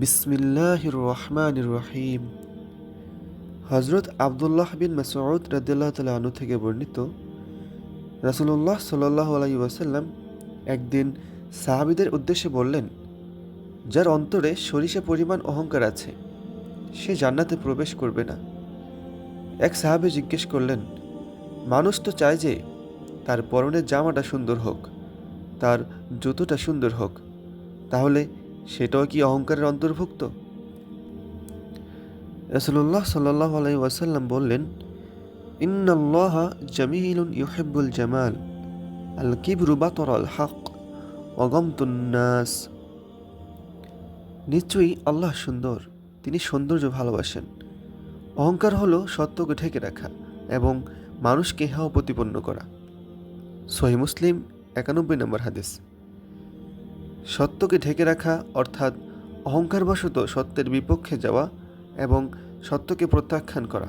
বিসমিল্লাহির রহমানির রহিম হজরত আবদুল্লাহ বিন মাসউদ রাদিল্লাহ তালা আনু থেকে বর্ণিত, রাসুলুল্লাহ সাল্লাহ আলাই ওয়াসাল্লাম একদিন সাহাবিদের উদ্দেশ্যে বললেন, যার অন্তরে সরিষা পরিমাণ অহংকার আছে, সে জান্নাতে প্রবেশ করবে না। এক সাহাবে জিজ্ঞেস করলেন, মানুষ তো চায় যে তার পরনের জামাটা সুন্দর হোক, তার জুতোটা সুন্দর হোক, তাহলে সেটাও কি অহংকারের অন্তর্ভুক্ত? রসুল্লাহ সাল্লাহ আলাই ওয়াসাল্লাম বললেন, ইন্নাল্লাহ জামিলুন ইউহিব্বুল জামাল আল কিবরু বাতর আল হক অগমতুন্নাস নিশ্চয়ই আল্লাহ সুন্দর, তিনি সৌন্দর্য ভালোবাসেন। অহংকার হলো সত্যকে ঢেকে রাখা এবং মানুষকে হেয় প্রতিপন্ন করা। সহি মুসলিম একানব্বই নম্বর হাদিস। সত্যকে ঢেকে রাখা, অর্থাৎ অহংকারবশত সত্যের বিপক্ষে যাওয়া এবং সত্যকে প্রত্যাখ্যান করা।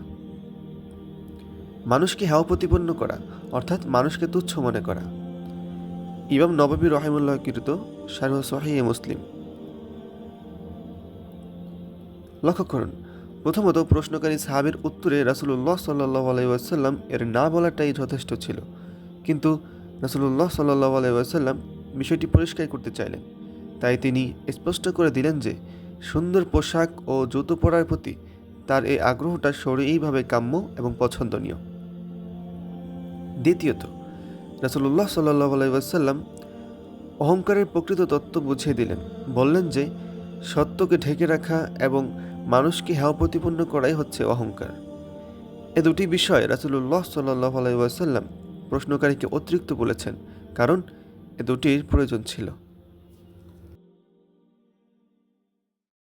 মানুষকে হেয় প্রতিপন্ন করা, অর্থাৎ মানুষকে তুচ্ছ মনে করা। ইমাম নবাবী রহিমুল্লাহ কীর্ত শারহ মুসলিম। লক্ষ্য করুন, প্রথমত প্রশ্নকারী সাহাবের উত্তরে রাসুলুল্লাহ সাল্লাহ আলাইসাল্লাম এর না বলাটাই যথেষ্ট ছিল। কিন্তু রাসুলুল্লাহ সাল্লাহ আলাইসাল্লাম বিষয়টি পরিষ্কার করতে চাইলেন। তাই তিনি স্পষ্ট করে দিলেন যে, সুন্দর পোশাক ও জুতো পরার প্রতি তার এই আগ্রহটা সরিয়েইভাবে কাম্য এবং পছন্দনীয়। দ্বিতীয়ত, রাসুলুল্লাহ সাল্লাহ আলাইসাল্লাম অহংকারের প্রকৃত তত্ত্ব বুঝিয়ে দিলেন। বললেন যে, সত্যকে ঢেকে রাখা এবং মানুষকে হেয় প্রতিপন্ন করাই হচ্ছে অহংকার। এ দুটি বিষয় রাসুলুল্লাহ সাল্লাহ আলাইসাল্লাম প্রশ্নকারীকে অতিরিক্ত বলেছেন, কারণ এ দুটির প্রয়োজন ছিল।